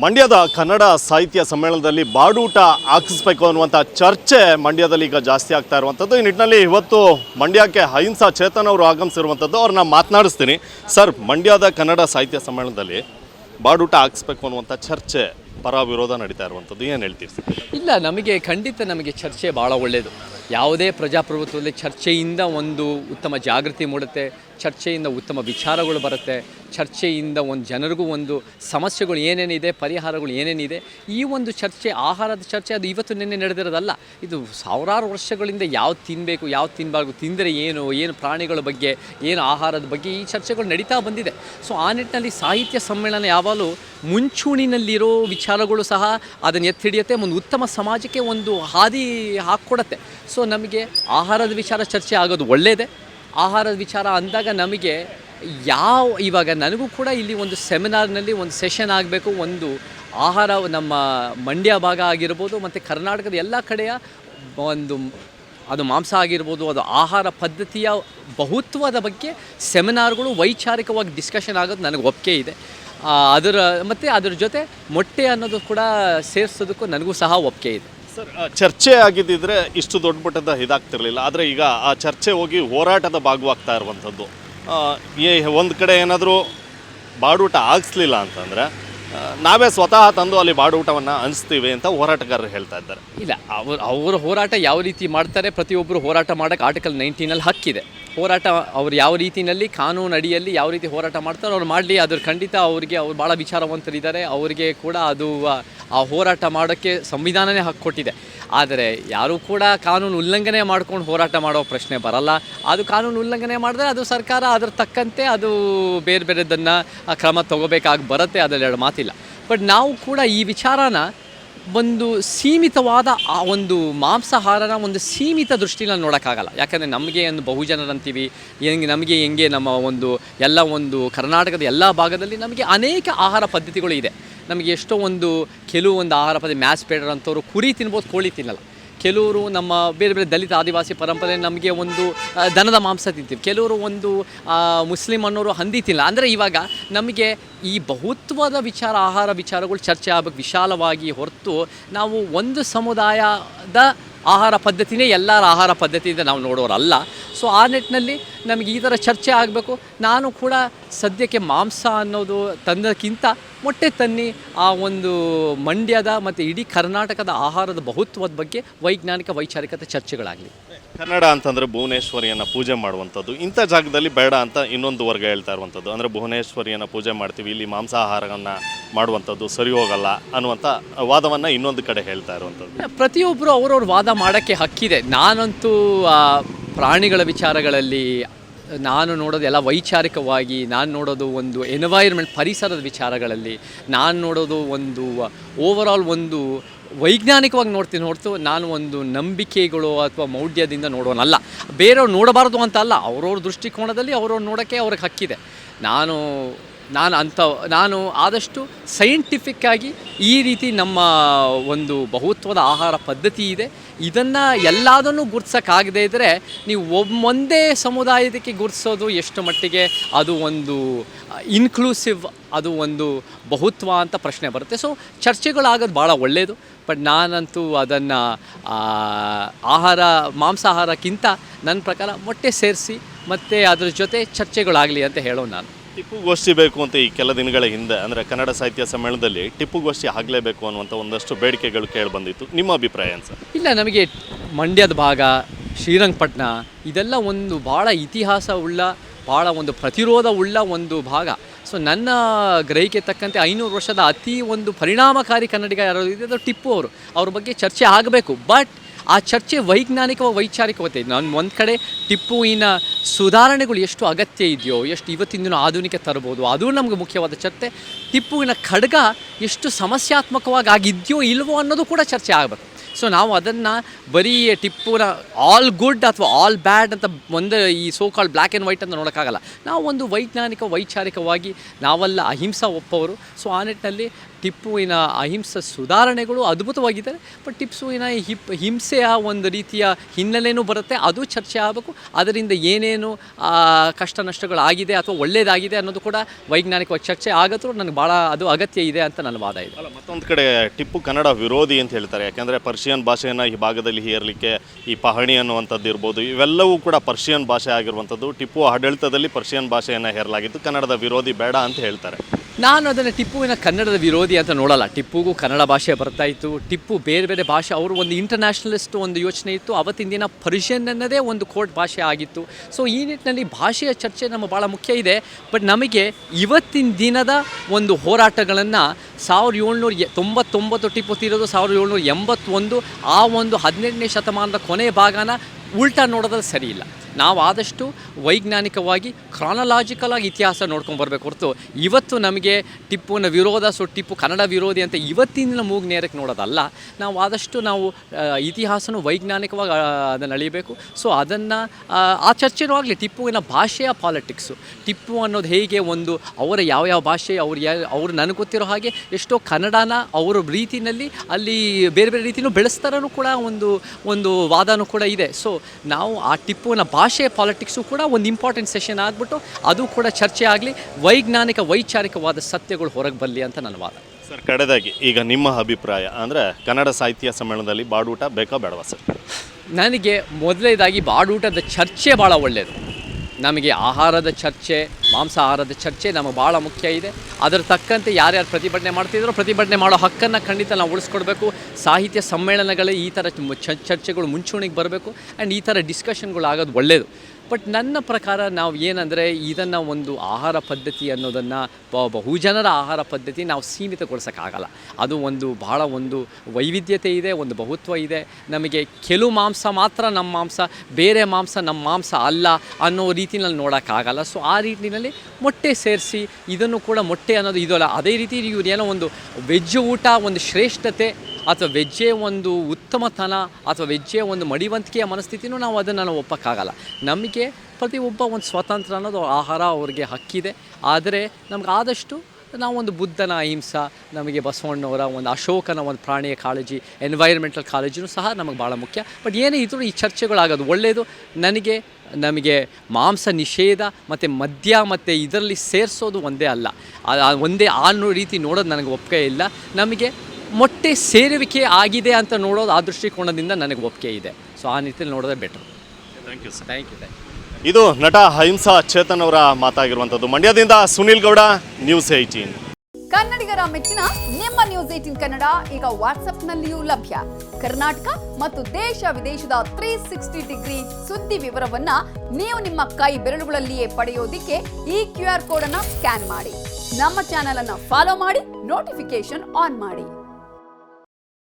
ಮಂಡ್ಯದ ಕನ್ನಡ ಸಾಹಿತ್ಯ ಸಮ್ಮೇಳನದಲ್ಲಿ ಬಾಡೂಟ ಹಾಕಿಸ್ಬೇಕು ಅನ್ನುವಂಥ ಚರ್ಚೆ ಮಂಡ್ಯದಲ್ಲಿ ಈಗ ಜಾಸ್ತಿ ಆಗ್ತಾ ಇರುವಂಥದ್ದು. ಈ ನಿಟ್ಟಿನಲ್ಲಿ ಇವತ್ತು ಮಂಡ್ಯಕ್ಕೆ ಅಹಿಂಸಾ ಚೇತನ್ ಅವರು ಆಗಮಿಸಿರುವಂಥದ್ದು. ಅವ್ರನ್ನ ಮಾತನಾಡಿಸ್ತೀನಿ. ಸರ್, ಮಂಡ್ಯದ ಕನ್ನಡ ಸಾಹಿತ್ಯ ಸಮ್ಮೇಳನದಲ್ಲಿ ಬಾಡೂಟ ಹಾಕಿಸ್ಬೇಕು ಅನ್ನುವಂಥ ಚರ್ಚೆ ಪರ ವಿರೋಧ ನಡೀತಾ ಇರುವಂಥದ್ದು. ಏನು ಹೇಳ್ತೀವಿ ಇಲ್ಲ, ನಮಗೆ ಖಂಡಿತ ನಮಗೆ ಚರ್ಚೆ ಭಾಳ ಒಳ್ಳೆಯದು ಯಾವುದೇ ಪ್ರಜಾಪ್ರಭುತ್ವದಲ್ಲಿ ಚರ್ಚೆಯಿಂದ ಒಂದು ಉತ್ತಮ ಜಾಗೃತಿ ಮೂಡುತ್ತೆ. ಚರ್ಚೆಯಿಂದ ಉತ್ತಮ ವಿಚಾರಗಳು ಬರುತ್ತೆ. ಚರ್ಚೆಯಿಂದ ಒಂದು ಜನರಿಗೂ ಒಂದು ಸಮಸ್ಯೆಗಳು ಏನೇನಿದೆ, ಪರಿಹಾರಗಳು ಏನೇನಿದೆ, ಈ ಒಂದು ಚರ್ಚೆ, ಆಹಾರದ ಚರ್ಚೆ ಅದು ಇವತ್ತು ನಿನ್ನೆ ನಡೆದಿರೋದಲ್ಲ. ಇದು ಸಾವಿರಾರು ವರ್ಷಗಳಿಂದ ಯಾವ್ದು ತಿನ್ನಬೇಕು ಯಾವ್ದು ತಿನ್ನಬಾರ್ದು ತಿಂದರೆ ಏನು ಏನು ಪ್ರಾಣಿಗಳ ಬಗ್ಗೆ, ಏನು ಆಹಾರದ ಬಗ್ಗೆ ಈ ಚರ್ಚೆಗಳು ನಡೀತಾ ಬಂದಿದೆ. ಸೊ ಆ ನಿಟ್ಟಿನಲ್ಲಿ ಸಾಹಿತ್ಯ ಸಮ್ಮೇಳನ ಯಾವಾಗಲೂ ಮುಂಚೂಣಿನಲ್ಲಿರೋ ವಿಚಾರಗಳು ಸಹ ಅದನ್ನು ಎತ್ತಿಡಿಯುತ್ತೆ ಒಂದು ಉತ್ತಮ ಸಮಾಜಕ್ಕೆ ಒಂದು ಹಾದಿ ಹಾಕ್ಕೊಡತ್ತೆ. ಸೊ ನಮಗೆ ಆಹಾರದ ವಿಚಾರ ಚರ್ಚೆ ಆಗೋದು ಒಳ್ಳೆಯದೇ ಆಹಾರದ ವಿಚಾರ ಅಂದಾಗ ನಮಗೆ ಯಾವ, ಇವಾಗ ನನಗೂ ಕೂಡ ಇಲ್ಲಿ ಒಂದು ಸೆಮಿನಾರ್ನಲ್ಲಿ ಒಂದು ಸೆಷನ್ ಆಗಬೇಕು, ಒಂದು ಆಹಾರ ನಮ್ಮ ಮಂಡ್ಯ ಭಾಗ ಆಗಿರ್ಬೋದು ಮತ್ತು ಕರ್ನಾಟಕದ ಎಲ್ಲ ಕಡೆಯ ಒಂದು, ಅದು ಮಾಂಸ ಆಗಿರ್ಬೋದು, ಅದು ಆಹಾರ ಪದ್ಧತಿಯ ಬಹುತ್ವದ ಬಗ್ಗೆ ಸೆಮಿನಾರ್ಗಳು ವೈಚಾರಿಕವಾಗಿ ಡಿಸ್ಕಷನ್ ಆಗೋದು ನನಗೆ ಒಪ್ಪಿಗೆ ಇದೆ. ಅದರ, ಮತ್ತು ಅದರ ಜೊತೆ ಮೊಟ್ಟೆ ಅನ್ನೋದು ಕೂಡ ಸೇರಿಸೋದಕ್ಕೂ ನನಗೂ ಸಹ ಒಪ್ಪಿಗೆ ಇದೆ. ಸರ್ ಚರ್ಚೆ ಆಗಿದ್ದಿದ್ರೆ ಇಷ್ಟು ದೊಡ್ಡ ಮಟ್ಟದ ಇದಾಗ್ತಿರ್ಲಿಲ್ಲ. ಆದರೆ ಈಗ ಆ ಚರ್ಚೆ ಹೋಗಿ ಹೋರಾಟದ ಭಾಗವಾಗ್ತಾ ಇರುವಂಥದ್ದು. ಏ, ಒಂದು ಕಡೆ ಏನಾದರೂ ಬಾಡೂಟ ಆಗಿಸ್ಲಿಲ್ಲ ಅಂತಂದರೆ ನಾವೇ ಸ್ವತಃ ತಂದು ಅಲ್ಲಿ ಬಾಡೂಟವನ್ನು ಹಂಚ್ತೀವಿ ಅಂತ ಹೋರಾಟಗಾರರು ಹೇಳ್ತಾ ಇದ್ದಾರೆ. ಇಲ್ಲ, ಅವರು, ಅವರ ಹೋರಾಟ ಯಾವ ರೀತಿ ಮಾಡ್ತಾರೆ ಪ್ರತಿಯೊಬ್ಬರು ಹೋರಾಟ ಮಾಡೋಕ್ಕೆ ಆರ್ಟಿಕಲ್ ನೈನ್ಟೀನಲ್ಲಿ ಹಕ್ಕಿದೆ. ಹೋರಾಟ ಅವ್ರು ಯಾವ ರೀತಿಯಲ್ಲಿ ಕಾನೂನು ಅಡಿಯಲ್ಲಿ ಯಾವ ರೀತಿ ಹೋರಾಟ ಮಾಡ್ತಾರೋ ಅವ್ರು ಮಾಡಲಿ. ಅದ್ರ ಖಂಡಿತ ಅವರಿಗೆ ಅವ್ರು ಭಾಳ ವಿಚಾರವಂತರಿದ್ದಾರೆ. ಅವರಿಗೆ ಕೂಡ ಅದು ಆ, ಹೋರಾಟ ಮಾಡೋಕ್ಕೆ ಸಂವಿಧಾನನೇ ಹಕ್ಕು ಕೊಟ್ಟಿದೆ ಆದರೆ ಯಾರೂ ಕೂಡ ಕಾನೂನು ಉಲ್ಲಂಘನೆ ಮಾಡ್ಕೊಂಡು ಹೋರಾಟ ಮಾಡೋ ಪ್ರಶ್ನೆ ಬರಲ್ಲ. ಅದು ಕಾನೂನು ಉಲ್ಲಂಘನೆ ಮಾಡಿದ್ರೆ ಅದು ಸರ್ಕಾರ ಅದರ ತಕ್ಕಂತೆ ಅದು ಬೇರೆ ಬೇರೆದನ್ನು ಕ್ರಮ ತಗೋಬೇಕಾಗಿ ಬರುತ್ತೆ ಅದರಲ್ಲಿ ಎರಡು ಮಾತಿಲ್ಲ. ಬಟ್ ನಾವು ಕೂಡ ಈ ವಿಚಾರನ ಒಂದು ಸೀಮಿತವಾದ ಆ ಒಂದು ಮಾಂಸಾಹಾರನ ಒಂದು ಸೀಮಿತ ದೃಷ್ಟಿಯಿಂದ ನೋಡೋಕ್ಕಾಗಲ್ಲ. ಯಾಕಂದರೆ ನಮಗೆ ಒಂದು ಬಹುಜನರಂತೀವಿ ಹೆಂಗೆ ನಮಗೆ ಹೆಂಗೆ ನಮ್ಮ ಒಂದು ಎಲ್ಲ ಒಂದು ಕರ್ನಾಟಕದ ಎಲ್ಲ ಭಾಗದಲ್ಲಿ ನಮಗೆ ಅನೇಕ ಆಹಾರ ಪದ್ಧತಿಗಳು ಇದೆ. ನಮಗೆ ಎಷ್ಟೋ ಒಂದು ಕೆಲವೊಂದು ಆಹಾರ ಪದ್ಧತಿ ಮ್ಯಾಚ್ ಪೇಡರ್ ಅಂತವರು ಕುರಿ ತಿನ್ಬೋದು, ಕೋಳಿ ತಿನ್ನಲ್ಲ. ಕೆಲವರು ನಮ್ಮ ಬೇರೆ ಬೇರೆ ದಲಿತ ಆದಿವಾಸಿ ಪರಂಪರೆ ನಮಗೆ ಒಂದು ದನದ ಮಾಂಸ ತಿಂತೀವಿ. ಕೆಲವರು ಒಂದು ಮುಸ್ಲಿಮ್ ಮುಸ್ಲಿಂ ಅನ್ನೋರು ಹಂದಿ ತಿನ್ನಲ್ಲ. ಅಂದರೆ ಇವಾಗ ನಮಗೆ ಈ ಬಹುತ್ವದ ವಿಚಾರ, ಆಹಾರ ವಿಚಾರಗಳು ಚರ್ಚೆ ಆಗಬೇಕು, ವಿಶಾಲವಾಗಿ ಹೊರತು ನಾವು ಒಂದು ಸಮುದಾಯದ ಆಹಾರ ಪದ್ಧತಿನೇ ಎಲ್ಲರ ಆಹಾರ ಪದ್ಧತಿಯಿಂದ ನಾವು ನೋಡೋರಲ್ಲ. ಸೊ ಆ ನಿಟ್ಟಿನಲ್ಲಿ ನಮಗೆ ಈ ಥರ ಚರ್ಚೆ ಆಗಬೇಕು. ನಾನು ಕೂಡ ಸದ್ಯಕ್ಕೆ ಮಾಂಸ ಅನ್ನೋದು ತಂದಕ್ಕಿಂತ ಮೊಟ್ಟೆ ತನ್ನಿ ಆ ಒಂದು ಮಂಡ್ಯದ ಮತ್ತು ಇಡೀ ಕರ್ನಾಟಕದ ಆಹಾರದ ಬಹುತ್ವದ ಬಗ್ಗೆ ವೈಜ್ಞಾನಿಕ ವೈಚಾರಿಕತೆ ಚರ್ಚೆಗಳಾಗಲಿ. ಕನ್ನಡ ಅಂತಂದರೆ ಭುವನೇಶ್ವರಿಯನ್ನು ಪೂಜೆ ಮಾಡುವಂಥದ್ದು. ಇಂಥ ಜಾಗದಲ್ಲಿ ಬೇಡ ಅಂತ ಇನ್ನೊಂದು ವರ್ಗ ಹೇಳ್ತಾ ಇರುವಂಥದ್ದು. ಅಂದರೆ ಭುವನೇಶ್ವರಿಯನ್ನು ಪೂಜೆ ಮಾಡ್ತೀವಿ ಇಲ್ಲಿ ಮಾಂಸಾಹಾರವನ್ನು ಮಾಡುವಂಥದ್ದು ಸರಿ ಹೋಗಲ್ಲ ಅನ್ನುವಂಥ ವಾದವನ್ನು ಇನ್ನೊಂದು ಕಡೆ ಹೇಳ್ತಾ ಇರುವಂಥದ್ದು. ಪ್ರತಿಯೊಬ್ಬರು ಅವ್ರವ್ರ ವಾದ ಮಾಡೋಕ್ಕೆ ಹಕ್ಕಿದೆ. ನಾನಂತೂ ಪ್ರಾಣಿಗಳ ವಿಚಾರಗಳಲ್ಲಿ ನಾನು ನೋಡೋದು ಎಲ್ಲ ವೈಚಾರಿಕವಾಗಿ, ನಾನು ನೋಡೋದು ಒಂದು ಎನ್ವೈರ್ಮೆಂಟ್ ಪರಿಸರದ ವಿಚಾರಗಳಲ್ಲಿ, ನಾನು ನೋಡೋದು ಒಂದು ಓವರಾಲ್ ಒಂದು ವೈಜ್ಞಾನಿಕವಾಗಿ ನೋಡ್ತೀನಿ ಹೊರತು ನಾನು ಒಂದು ನಂಬಿಕೆಗಳು ಅಥವಾ ಮೌಢ್ಯದಿಂದ ನೋಡೋನಲ್ಲ. ಬೇರೆಯವ್ರು ನೋಡಬಾರ್ದು ಅಂತ ಅಲ್ಲ, ಅವ್ರವ್ರ ದೃಷ್ಟಿಕೋನದಲ್ಲಿ ಅವ್ರವ್ರು ನೋಡೋಕ್ಕೆ ಅವ್ರಿಗೆ ಹಕ್ಕಿದೆ. ನಾನು ನಾನು ಅಂಥ ನಾನು ಆದಷ್ಟು ಸೈಂಟಿಫಿಕ್ ಆಗಿ ಈ ರೀತಿ ನಮ್ಮ ಒಂದು ಬಹುತ್ವದ ಆಹಾರ ಪದ್ಧತಿ ಇದೆ. ಇದನ್ನು ಎಲ್ಲದನ್ನು ಗುರ್ಸೋಕ್ಕಾಗದೇ ಇದ್ದರೆ ನೀವು ಒಂದೇ ಸಮುದಾಯದಕ್ಕೆ ಗುರ್ಸೋದು ಎಷ್ಟು ಮಟ್ಟಿಗೆ ಅದು ಒಂದು ಇನ್ಕ್ಲೂಸಿವ್ ಅದು ಒಂದು ಬಹುತ್ವ ಅಂತ ಪ್ರಶ್ನೆ ಬರುತ್ತೆ. ಸೊ ಚರ್ಚೆಗಳಾಗೋದು ಭಾಳ ಒಳ್ಳೆಯದು ಬಟ್ ನಾನಂತೂ ಅದನ್ನು ಆಹಾರ, ಮಾಂಸಾಹಾರಕ್ಕಿಂತ ನನ್ನ ಪ್ರಕಾರ ಮೊಟ್ಟೆ ಸೇರಿಸಿ ಮತ್ತು ಅದ್ರ ಜೊತೆ ಚರ್ಚೆಗಳಾಗಲಿ ಅಂತ ಹೇಳೋ ನಾನು. ಟಿಪ್ಪುಗೋಷ್ಠಿ ಬೇಕು ಅಂತ ಈ ಕೆಲ ದಿನಗಳ ಹಿಂದೆ, ಅಂದರೆ ಕನ್ನಡ ಸಾಹಿತ್ಯ ಸಮ್ಮೇಳನದಲ್ಲಿ ಟಿಪ್ಪುಗೋಷ್ಠಿ ಆಗಲೇಬೇಕು ಅನ್ನುವಂಥ ಒಂದಷ್ಟು ಬೇಡಿಕೆಗಳು ಕೇಳಿ ಬಂದಿತ್ತು ನಿಮ್ಮ ಅಭಿಪ್ರಾಯ ಸರ್? ಇಲ್ಲ, ನಮಗೆ ಮಂಡ್ಯದ ಭಾಗ, ಶ್ರೀರಂಗಪಟ್ಟಣ, ಇದೆಲ್ಲ ಒಂದು ಭಾಳ ಇತಿಹಾಸ ಉಳ್ಳ, ಭಾಳ ಒಂದು ಪ್ರತಿರೋಧ ಉಳ್ಳ ಒಂದು ಭಾಗ. ಸೊ ನನ್ನ ಗ್ರಹಿಕೆ ತಕ್ಕಂತೆ ಐನೂರು ವರ್ಷದ ಅತಿ ಒಂದು ಪರಿಣಾಮಕಾರಿ ಕನ್ನಡಿಗ ಯಾರು ಇದೆ ಅದು ಟಿಪ್ಪು ಅವರು. ಅವ್ರ ಬಗ್ಗೆ ಚರ್ಚೆ ಆಗಬೇಕು. ಬಟ್ ಆ ಚರ್ಚೆ ವೈಜ್ಞಾನಿಕ ವೈಚಾರಿಕವತೆ ನಾನು ಒಂದು ಕಡೆ ಟಿಪ್ಪುವಿನ ಸುಧಾರಣೆಗಳು ಎಷ್ಟು ಅಗತ್ಯ ಇದೆಯೋ, ಎಷ್ಟು ಇವತ್ತಿನ ದಿನ ಆಧುನಿಕ ತರಬಹುದು ಅದು ನಮಗೆ ಮುಖ್ಯವಾದ ಚರ್ಚೆ. ಟಿಪ್ಪುವಿನ ಖಡ್ಗ ಎಷ್ಟು ಸಮಸ್ಯಾತ್ಮಕವಾಗಿ ಆಗಿದೆಯೋ ಇಲ್ವೋ ಅನ್ನೋದು ಕೂಡ ಚರ್ಚೆ ಆಗಬೇಕು. ಸೊ ನಾವು ಅದನ್ನು ಬರೀ ಟಿಪ್ಪುನ ಆಲ್ ಗುಡ್ ಅಥವಾ ಆಲ್ ಬ್ಯಾಡ್ ಅಂತ ಒಂದು ಈ so call black and white ಅಂತ ನೋಡೋಕ್ಕಾಗಲ್ಲ. ನಾವು ಒಂದು ವೈಜ್ಞಾನಿಕ ವೈಚಾರಿಕವಾಗಿ ನಾವೆಲ್ಲ ಅಹಿಂಸಾ ಒಪ್ಪವರು ಸೊ ಆ ನಿಟ್ಟಿನಲ್ಲಿ ಟಿಪ್ಪುವಿನ ಅಹಿಂಸೆ ಸುಧಾರಣೆಗಳು ಅದ್ಭುತವಾಗಿದ್ದಾರೆ. ಬಟ್ ಟಿಪ್ಪುವಿನ ಹಿಪ್, ಹಿಂಸೆಯ ಒಂದು ರೀತಿಯ ಹಿನ್ನೆಲೆಯೂ ಬರುತ್ತೆ, ಅದು ಚರ್ಚೆ ಆಗಬೇಕು. ಅದರಿಂದ ಏನೇನು ಕಷ್ಟ ನಷ್ಟಗಳಾಗಿದೆ ಅಥವಾ ಒಳ್ಳೆಯದಾಗಿದೆ ಅನ್ನೋದು ಕೂಡ ವೈಜ್ಞಾನಿಕವಾಗಿ ಚರ್ಚೆ ಆಗೋದ್ರೂ ನನಗೆ ಭಾಳ ಅದು ಅಗತ್ಯ ಇದೆ ಅಂತ ನನ್ನ ವಾದ ಇದೆ. ಮತ್ತೊಂದು ಕಡೆ ಟಿಪ್ಪು ಕನ್ನಡ ವಿರೋಧಿ ಅಂತ ಹೇಳ್ತಾರೆ. ಯಾಕೆಂದರೆ ಪರ್ಷಿಯನ್ ಭಾಷೆಯನ್ನು ಈ ಭಾಗದಲ್ಲಿ ಹೇರಲಿಕ್ಕೆ ಈ ಪಹಣಿ ಅನ್ನುವಂಥದ್ದು ಇರ್ಬೋದು, ಇವೆಲ್ಲವೂ ಕೂಡ ಪರ್ಷಿಯನ್ ಭಾಷೆ ಆಗಿರುವಂಥದ್ದು. ಟಿಪ್ಪು ಆಡಳಿತದಲ್ಲಿ ಪರ್ಷಿಯನ್ ಭಾಷೆಯನ್ನು ಹೇರಲಾಗಿದ್ದು ಕನ್ನಡದ ವಿರೋಧಿ ಬೇಡ ಅಂತ ಹೇಳ್ತಾರೆ. ನಾನು ಅದನ್ನು ಟಿಪ್ಪುವಿನ ಕನ್ನಡದ ವಿರೋಧಿ ಅಂತ ನೋಡಲ್ಲ. ಟಿಪ್ಪುಗೂ ಕನ್ನಡ ಭಾಷೆ ಬರ್ತಾ ಇತ್ತು. ಟಿಪ್ಪು ಬೇರೆ ಬೇರೆ ಭಾಷೆ, ಅವರು ಒಂದು ಇಂಟರ್ನ್ಯಾಷನಲಿಸ್ಟ್ ಒಂದು ಯೋಚನೆ ಇತ್ತು. ಅವತ್ತಿನ ದಿನ ಪರ್ಷಿಯನ್ ಅನ್ನೋದೇ ಒಂದು ಕೋರ್ಟ್ ಭಾಷೆ ಆಗಿತ್ತು. ಸೊ ಈ ನಿಟ್ಟಿನಲ್ಲಿ ಭಾಷೆಯ ಚರ್ಚೆ ನಮ್ಮ ಭಾಳ ಮುಖ್ಯ ಇದೆ. ಬಟ್ ನಮಗೆ ಇವತ್ತಿನ ದಿನದ ಒಂದು ಹೋರಾಟಗಳನ್ನು ಸಾವಿರದ ಏಳ್ನೂರ ತೊಂಬತ್ತೊಂಬತ್ತು ಟಿಪ್ಪು ತೀರೋದು ಸಾವಿರದ ಏಳ್ನೂರ ಎಂಬತ್ತೊಂದು, ಆ ಒಂದು ಹದಿನೆಂಟನೇ ಶತಮಾನದ ಕೊನೆಯ ಭಾಗನ ಉಲ್ಟಾ ನೋಡೋದ್ರೆ ಸರಿ ಇಲ್ಲ. ನಾವು ಆದಷ್ಟು ವೈಜ್ಞಾನಿಕವಾಗಿ ಕ್ರಾನಲಾಜಿಕಲ್ ಆಗಿ ಇತಿಹಾಸ ನೋಡ್ಕೊಂಡು ಬರಬೇಕು ಹೊರತು ಇವತ್ತು ನಮಗೆ ಟಿಪ್ಪುನ ವಿರೋಧ ಸೊ ಟಿಪ್ಪು ಕನ್ನಡ ವಿರೋಧಿ ಅಂತ ಇವತ್ತಿನ ಮೂಗು ನೇರಕ್ಕೆ ನೋಡೋದಲ್ಲ. ನಾವು ಆದಷ್ಟು ನಾವು ಇತಿಹಾಸನು ವೈಜ್ಞಾನಿಕವಾಗಿ ಅದನ್ನು ಅಳಿಬೇಕು. ಸೊ, ಅದನ್ನು, ಆ ಚರ್ಚೆನೂ ಆಗಲಿ ಟಿಪ್ಪುವಿನ ಭಾಷೆಯ ಪಾಲಿಟಿಕ್ಸು ಟಿಪ್ಪು ಅನ್ನೋದು ಹೇಗೆ ಒಂದು, ಅವರ ಯಾವ ಯಾವ ಭಾಷೆ, ಅವ್ರು ಯಾ, ಅವ್ರು ನನಗೆ ಗೊತ್ತಿರೋ ಹಾಗೆ ಎಷ್ಟೋ ಕನ್ನಡನ ಅವರ ರೀತಿಯಲ್ಲಿ ಅಲ್ಲಿ ಬೇರೆ ಬೇರೆ ರೀತಿಯೂ ಬೆಳೆಸ್ತಾರೂ ಕೂಡ ಒಂದು ಒಂದು ವಾದನೂ ಕೂಡ ಇದೆ. ಸೊ, ನಾವು ಆ ಟಿಪ್ಪುವಿನ ಭಾಷೆಯ ಪಾಲಿಟಿಕ್ಸು ಕೂಡ ಒಂದು ಇಂಪಾರ್ಟೆಂಟ್ ಸೆಷನ್ ಆಗಿಬಿಟ್ಟು ಅದು ಕೂಡ ಚರ್ಚೆ ಆಗಲಿ ವೈಜ್ಞಾನಿಕ ವೈಚಾರಿಕವಾದ ಸತ್ಯಗಳು ಹೊರಗೆ ಬರಲಿ ಅಂತ ನನ್ನ ವಾದ. ಸರ್ ಕಡೆದಾಗಿ ಈಗ ನಿಮ್ಮ ಅಭಿಪ್ರಾಯ ಅಂದರೆ ಕನ್ನಡ ಸಾಹಿತ್ಯ ಸಮ್ಮೇಳನದಲ್ಲಿ ಬಾಡೂಟ ಬೇಕಾ ಬೇಡವಾ ಸರ್? ನನಗೆ ಮೊದಲನೇದಾಗಿ ಬಾಡೂಟದ ಚರ್ಚೆ ಭಾಳ ಒಳ್ಳೆಯದು ನಮಗೆ ಆಹಾರದ ಚರ್ಚೆ, ಮಾಂಸಾಹಾರದ ಚರ್ಚೆ ನಮಗೆ ಭಾಳ ಮುಖ್ಯ ಇದೆ. ಅದರ ತಕ್ಕಂತೆ ಯಾರ್ಯಾರು ಪ್ರತಿಭಟನೆ ಮಾಡ್ತಿದ್ರು ಪ್ರತಿಭಟನೆ ಮಾಡೋ ಹಕ್ಕನ್ನು ಖಂಡಿತ ನಾವು ಉಳಿಸ್ಕೊಡ್ಬೇಕು. ಸಾಹಿತ್ಯ ಸಮ್ಮೇಳನಗಳೇ ಈ ಥರ ಚರ್ಚೆಗಳು, ಮುಂಚೂಣಿಗೆ ಬರಬೇಕು. ಆ್ಯಂಡ್ ಈ ಥರ ಡಿಸ್ಕಷನ್ಗಳು ಆಗೋದು ಒಳ್ಳೆಯದು ಬಟ್ ನನ್ನ ಪ್ರಕಾರ ನಾವು ಏನಂದರೆ ಇದನ್ನು ಒಂದು ಆಹಾರ ಪದ್ಧತಿ ಅನ್ನೋದನ್ನು ಬಹುಜನರ ಆಹಾರ ಪದ್ಧತಿ ನಾವು ಸೀಮಿತಗೊಳಿಸೋಕ್ಕಾಗಲ್ಲ. ಅದು ಒಂದು ಬಹಳ ಒಂದು ವೈವಿಧ್ಯತೆ ಇದೆ, ಒಂದು ಬಹುತ್ವ ಇದೆ. ನಮಗೆ ಕೆಲವು ಮಾಂಸ ಮಾತ್ರ ನಮ್ಮ ಮಾಂಸ, ಬೇರೆ ಮಾಂಸ ನಮ್ಮ ಮಾಂಸ ಅಲ್ಲ ಅನ್ನೋ ರೀತಿನಲ್ಲಿ ನೋಡೋಕ್ಕಾಗಲ್ಲ. ಸೊ ಆ ರೀತಿಯಲ್ಲಿ ಮೊಟ್ಟೆ ಸೇರಿಸಿ ಇದನ್ನು ಕೂಡ ಮೊಟ್ಟೆ ಅನ್ನೋದು ಇದಲ್ಲ ಅದೇ ರೀತಿ ಇವ್ರು ಏನೋ ಒಂದು ವೆಜ್ ಊಟ, ಒಂದು ಶ್ರೇಷ್ಠತೆ ಅಥವಾ ವೆಜ್ಜೆ ಒಂದು ಉತ್ತಮತನ ಅಥವಾ ವೆಜ್ಜೇ ಒಂದು ಮಡಿವಂತಿಕೆಯ ಮನಸ್ಥಿತಿನೂ ನಾವು ಅದನ್ನು ನಾವು ಒಪ್ಪಕ್ಕಾಗಲ್ಲ. ನಮಗೆ ಪ್ರತಿಯೊಬ್ಬ ಒಂದು ಸ್ವಾತಂತ್ರ್ಯ ಅನ್ನೋದು ಆಹಾರ ಅವ್ರಿಗೆ ಹಕ್ಕಿದೆ. ಆದರೆ ನಮ್ಗೆ ಆದಷ್ಟು ನಾವು ಒಂದು ಬುದ್ಧನ ಅಹಿಂಸ, ನಮಗೆ ಬಸವಣ್ಣವರ ಒಂದು ಅಶೋಕನ ಒಂದು ಪ್ರಾಣಿಯ ಕಾಳಜಿ ಎನ್ವೈರ್ಮೆಂಟಲ್ ಕಾಳಜಿನೂ ಸಹ ನಮಗೆ ಭಾಳ ಮುಖ್ಯ. ಬಟ್ ಏನೇ ಇದ್ರೂ ಈ ಚರ್ಚೆಗಳಾಗೋದು ಒಳ್ಳೆಯದು ನನಗೆ, ನಮಗೆ ಮಾಂಸ ನಿಷೇಧ ಮತ್ತು ಮದ್ಯ ಮತ್ತು ಇದರಲ್ಲಿ ಸೇರಿಸೋದು ಒಂದೇ ಅಲ್ಲ. ಒಂದೇ ಆ ರೀತಿ ನೋಡೋದು ನನಗೆ ಒಪ್ಪಿಗೆ ಇಲ್ಲ. ನಮಗೆ ಮೊಟ್ಟೆ ಸೇರುವಿಕೆ ಆಗಿದೆ ಅಂತ ನೋಡೋದು ಆ ದೃಷ್ಟಿಕೋನದಿಂದ ನನಗೆ ಒಪ್ಪಿಗೆ ಇದೆ. ಸೊ ಆ ನಿಟ್ಟಿನಲ್ಲಿ ನೋಡೋದೇ better thank you sir thank you thank you ಇದು ನಟ ಅಹಿಂಸಾ ಚೇತನ್ ಅವರ ಮಾತಾಗಿರುವಂಥದ್ದು. ಮಂಡ್ಯದಿಂದ ಸುನಿಲ್ ಗೌಡ ನ್ಯೂಸ್ ಏಯ್ಟೀನ್ ಕನ್ನಡಿಗರ ಮೆಚ್ಚಿನ ನಿಮ್ಮ ನ್ಯೂಸ್ ಏಟಿನ್ ಕನ್ನಡ ಈಗ ವಾಟ್ಸ್ಆಪ್ನಲ್ಲಿಯೂ ಲಭ್ಯ. ಕರ್ನಾಟಕ ಮತ್ತು ದೇಶ ವಿದೇಶದ ತ್ರೀ ಸಿಕ್ಸ್ಟಿ ಡಿಗ್ರಿ ಸುದ್ದಿ ವಿವರವನ್ನ ನೀವು ನಿಮ್ಮ ಕೈ ಬೆರಳುಗಳಲ್ಲಿಯೇ ಪಡೆಯೋದಿಕ್ಕೆ ಈ ಕ್ಯೂ ಆರ್ ಕೋಡ್ ಅನ್ನ ಸ್ಕ್ಯಾನ್ ಮಾಡಿ. ನಮ್ಮ ಚಾನೆಲ್ ಅನ್ನ ಫಾಲೋ ಮಾಡಿ ನೋಟಿಫಿಕೇಶನ್ ಆನ್ ಮಾಡಿ.